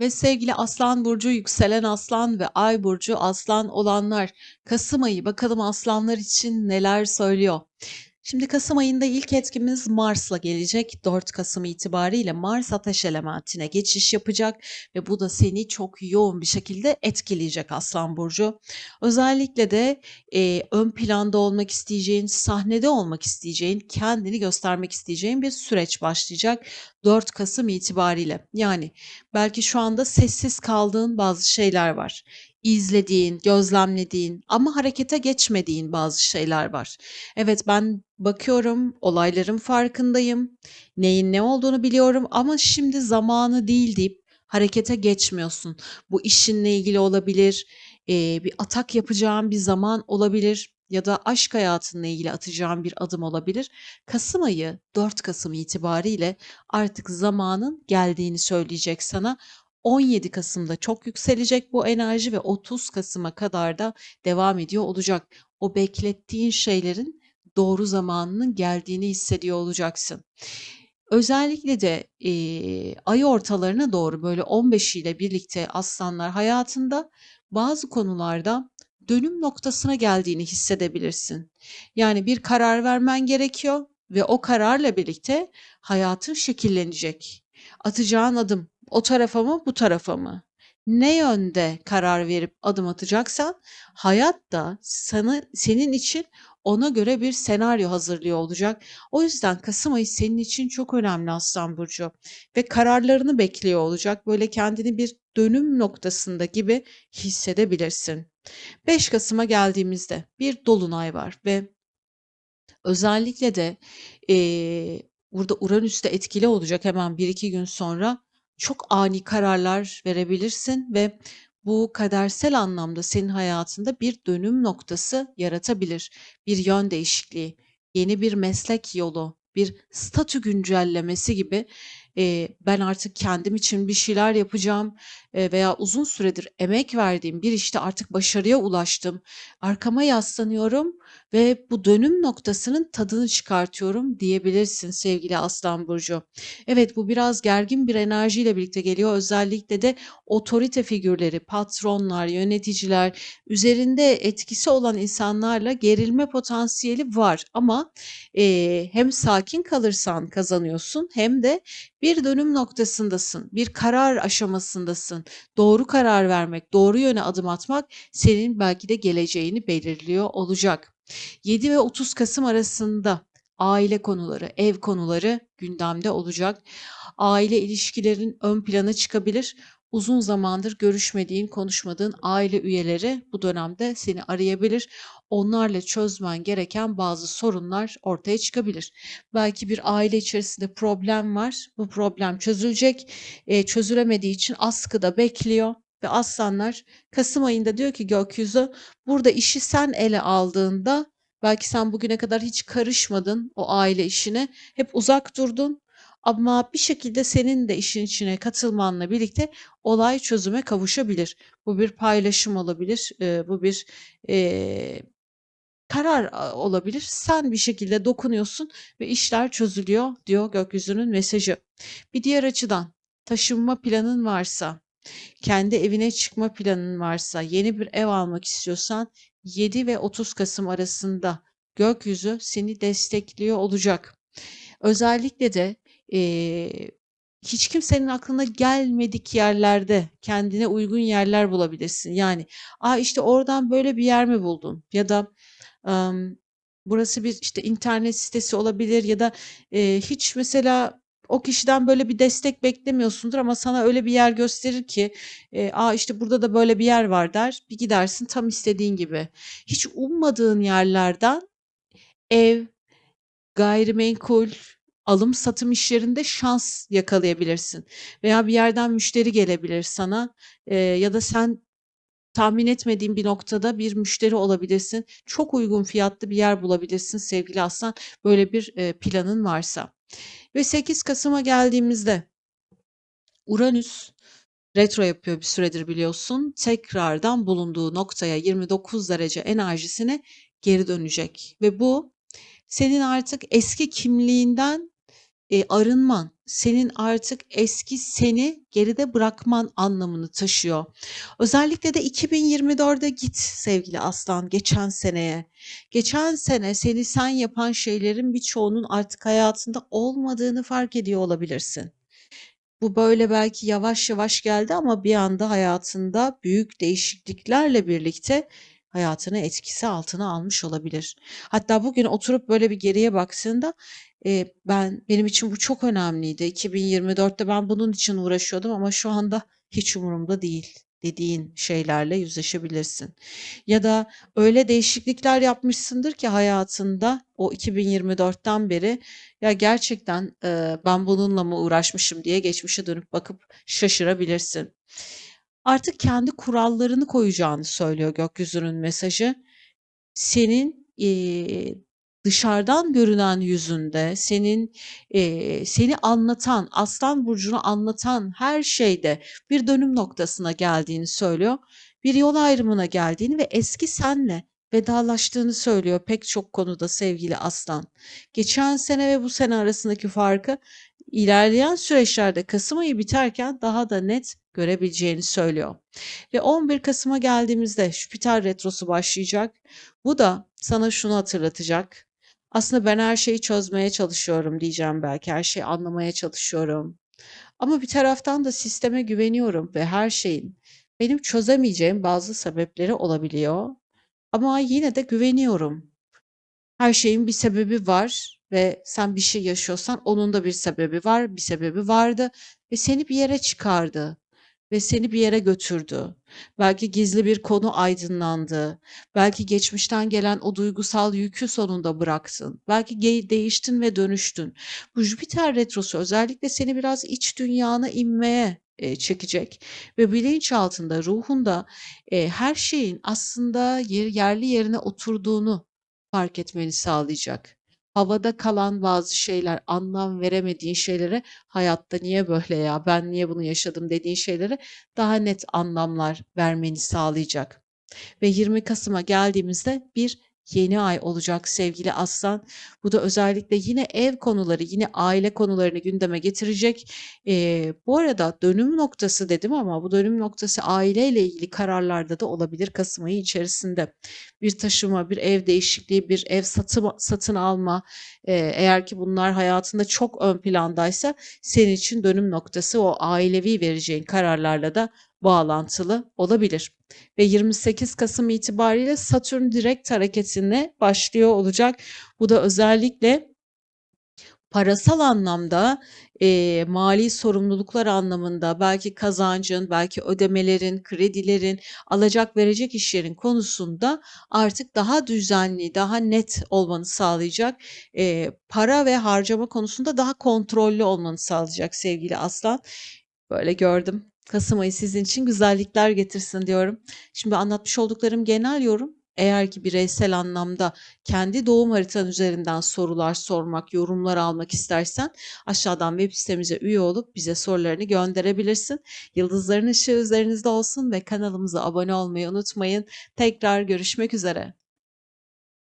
Ve sevgili Aslan burcu, yükselen Aslan ve Ay burcu Aslan olanlar, Kasım ayı bakalım Aslanlar için neler söylüyor? Şimdi Kasım ayında ilk etkimiz Mars'la gelecek. 4 Kasım itibariyle Mars ateş elementine geçiş yapacak ve bu da seni çok yoğun bir şekilde etkileyecek Aslan Burcu. Özellikle de e, ön planda olmak isteyeceğin, sahnede olmak isteyeceğin, kendini göstermek isteyeceğin bir süreç başlayacak 4 Kasım itibariyle. Yani belki şu anda sessiz kaldığın bazı şeyler var izlediğin, gözlemlediğin ama harekete geçmediğin bazı şeyler var. Evet ben bakıyorum, olayların farkındayım, neyin ne olduğunu biliyorum ama şimdi zamanı değil deyip harekete geçmiyorsun. Bu işinle ilgili olabilir, bir atak yapacağın bir zaman olabilir ya da aşk hayatınla ilgili atacağın bir adım olabilir. Kasım ayı 4 Kasım itibariyle artık zamanın geldiğini söyleyecek sana. 17 Kasım'da çok yükselecek bu enerji ve 30 Kasım'a kadar da devam ediyor olacak. O beklettiğin şeylerin doğru zamanının geldiğini hissediyor olacaksın. Özellikle de eee, ay ortalarına doğru böyle 15 ile birlikte aslanlar hayatında bazı konularda dönüm noktasına geldiğini hissedebilirsin. Yani bir karar vermen gerekiyor ve o kararla birlikte hayatın şekillenecek. Atacağın adım o tarafa mı bu tarafa mı? Ne yönde karar verip adım atacaksan hayat da sana, senin için ona göre bir senaryo hazırlıyor olacak. O yüzden Kasım ayı senin için çok önemli Aslan Burcu ve kararlarını bekliyor olacak. Böyle kendini bir dönüm noktasında gibi hissedebilirsin. 5 Kasım'a geldiğimizde bir dolunay var ve özellikle de eee, burada Uranüs de etkili olacak hemen 1-2 gün sonra çok ani kararlar verebilirsin ve bu kadersel anlamda senin hayatında bir dönüm noktası yaratabilir. Bir yön değişikliği, yeni bir meslek yolu, bir statü güncellemesi gibi eee, ben artık kendim için bir şeyler yapacağım eee, veya uzun süredir emek verdiğim bir işte artık başarıya ulaştım. Arkama yaslanıyorum ve bu dönüm noktasının tadını çıkartıyorum diyebilirsin sevgili Aslan Burcu. Evet bu biraz gergin bir enerjiyle birlikte geliyor. Özellikle de otorite figürleri, patronlar, yöneticiler, üzerinde etkisi olan insanlarla gerilme potansiyeli var. Ama eee, hem sakin kalırsan kazanıyorsun hem de bir dönüm noktasındasın, bir karar aşamasındasın. Doğru karar vermek, doğru yöne adım atmak senin belki de geleceğini belirliyor olacak. 7 ve 30 Kasım arasında aile konuları, ev konuları gündemde olacak. Aile ilişkilerin ön plana çıkabilir. Uzun zamandır görüşmediğin, konuşmadığın aile üyeleri bu dönemde seni arayabilir. Onlarla çözmen gereken bazı sorunlar ortaya çıkabilir. Belki bir aile içerisinde problem var. Bu problem çözülecek. E, çözülemediği için askıda bekliyor ve aslanlar Kasım ayında diyor ki gökyüzü burada işi sen ele aldığında belki sen bugüne kadar hiç karışmadın o aile işine. Hep uzak durdun ama bir şekilde senin de işin içine katılmanla birlikte olay çözüme kavuşabilir. Bu bir paylaşım olabilir. e, bu bir e, karar olabilir. Sen bir şekilde dokunuyorsun ve işler çözülüyor diyor gökyüzünün mesajı. Bir diğer açıdan taşınma planın varsa, kendi evine çıkma planın varsa, yeni bir ev almak istiyorsan 7 ve 30 Kasım arasında gökyüzü seni destekliyor olacak. Özellikle de eee, hiç kimsenin aklına gelmedik yerlerde kendine uygun yerler bulabilirsin. Yani, "A, işte oradan böyle bir yer mi buldun?" ya da, emm, burası bir, işte, internet sitesi olabilir ya da, eee, hiç mesela o kişiden böyle bir destek beklemiyorsundur ama sana öyle bir yer gösterir ki, eee, "A, işte burada da böyle bir yer var." der. Bir gidersin tam istediğin gibi. Hiç ummadığın yerlerden ev, gayrimenkul, alım satım işlerinde şans yakalayabilirsin veya bir yerden müşteri gelebilir sana, eee, ya da sen tahmin etmediğin bir noktada bir müşteri olabilirsin. Çok uygun fiyatlı bir yer bulabilirsin sevgili aslan, böyle bir, eee, planın varsa. Ve 8 Kasım'a geldiğimizde Uranüs retro yapıyor bir süredir biliyorsun. Tekrardan bulunduğu noktaya 29 derece enerjisine geri dönecek ve bu senin artık eski kimliğinden eee, arınman, senin artık eski seni geride bırakman anlamını taşıyor. Özellikle de 2024'e git sevgili Aslan, geçen seneye. Geçen sene seni sen yapan şeylerin birçoğunun artık hayatında olmadığını fark ediyor olabilirsin. Bu böyle belki yavaş yavaş geldi ama bir anda hayatında büyük değişikliklerle birlikte hayatını etkisi altına almış olabilir. Hatta bugün oturup böyle bir geriye baktığında e, ben benim için bu çok önemliydi. 2024'te ben bunun için uğraşıyordum ama şu anda hiç umurumda değil dediğin şeylerle yüzleşebilirsin. Ya da öyle değişiklikler yapmışsındır ki hayatında o 2024'ten beri ya gerçekten e, ben bununla mı uğraşmışım diye geçmişe dönüp bakıp şaşırabilirsin. Artık kendi kurallarını koyacağını söylüyor gökyüzünün mesajı. Senin eee, dışarıdan görünen yüzünde, senin eee, seni anlatan, Aslan burcunu anlatan her şeyde bir dönüm noktasına geldiğini söylüyor. Bir yol ayrımına geldiğini ve eski senle vedalaştığını söylüyor pek çok konuda sevgili Aslan. Geçen sene ve bu sene arasındaki farkı ilerleyen süreçlerde Kasım ayı biterken daha da net görebileceğini söylüyor. Ve 11 Kasım'a geldiğimizde Jüpiter retrosu başlayacak. Bu da sana şunu hatırlatacak. Aslında ben her şeyi çözmeye çalışıyorum diyeceğim belki. Her şeyi anlamaya çalışıyorum. Ama bir taraftan da sisteme güveniyorum ve her şeyin benim çözemeyeceğim bazı sebepleri olabiliyor. Ama yine de güveniyorum. Her şeyin bir sebebi var ve sen bir şey yaşıyorsan onun da bir sebebi var, bir sebebi vardı ve seni bir yere çıkardı ve seni bir yere götürdü. Belki gizli bir konu aydınlandı. Belki geçmişten gelen o duygusal yükü sonunda bıraktın. Belki değiştin ve dönüştün. Bu Jüpiter retrosu özellikle seni biraz iç dünyana inmeye e, çekecek ve bilinçaltında, ruhunda e, her şeyin aslında yer, yerli yerine oturduğunu fark etmeni sağlayacak. Havada kalan bazı şeyler, anlam veremediğin şeylere hayatta niye böyle ya, ben niye bunu yaşadım dediğin şeylere daha net anlamlar vermeni sağlayacak. Ve 20 Kasım'a geldiğimizde bir yeni ay olacak sevgili Aslan. Bu da özellikle yine ev konuları, yine aile konularını gündeme getirecek. Ee, bu arada dönüm noktası dedim ama bu dönüm noktası aileyle ilgili kararlarda da olabilir Kasım ayı içerisinde. Bir taşıma, bir ev değişikliği, bir ev satın, satın alma, e, eğer ki bunlar hayatında çok ön plandaysa senin için dönüm noktası o ailevi vereceğin kararlarla da bağlantılı olabilir. Ve 28 Kasım itibariyle Satürn direkt hareketine başlıyor olacak. Bu da özellikle parasal anlamda e, mali sorumluluklar anlamında belki kazancın, belki ödemelerin, kredilerin, alacak verecek işlerin konusunda artık daha düzenli, daha net olmanı sağlayacak. E, para ve harcama konusunda daha kontrollü olmanı sağlayacak sevgili Aslan. Böyle gördüm. Kasım ayı sizin için güzellikler getirsin diyorum. Şimdi anlatmış olduklarım genel yorum. Eğer ki bireysel anlamda kendi doğum haritan üzerinden sorular sormak, yorumlar almak istersen aşağıdan web sitemize üye olup bize sorularını gönderebilirsin. Yıldızların ışığı üzerinizde olsun ve kanalımıza abone olmayı unutmayın. Tekrar görüşmek üzere.